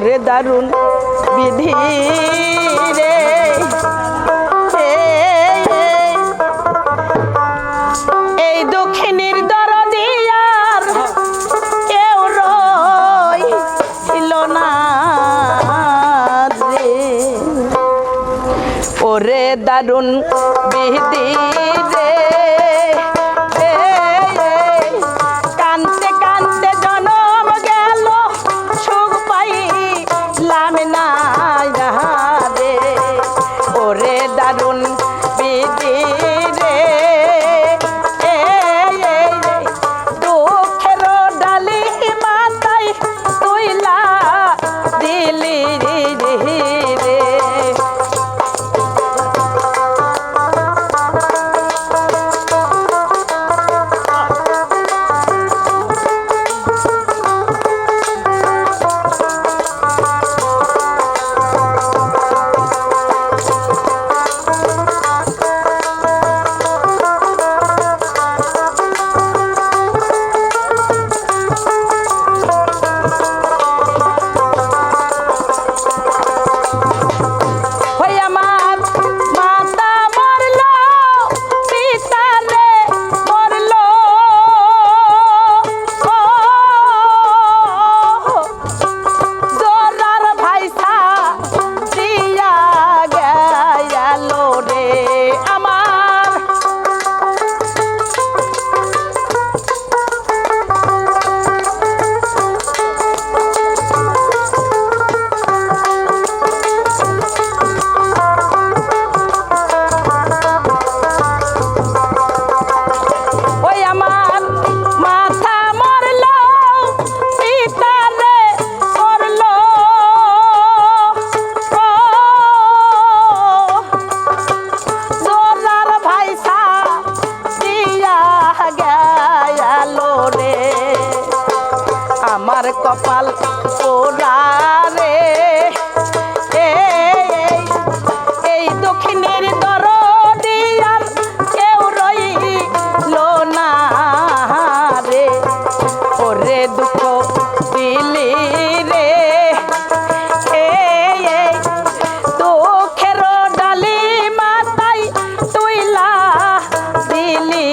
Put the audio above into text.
ওরে দারুণ বিধি রে। এই দক্ষিণের দর দিয়ার কেউ ছিল না রে। ওরে দারুণ বিধি রে। আমার কপাল পোড়া রে। এই দক্ষিণের দর দিয়ার কেউ রইল না রে। ওরে দুঃখ দিলি রে। দুঃখের ডালি মাতাই তুইলা দিলি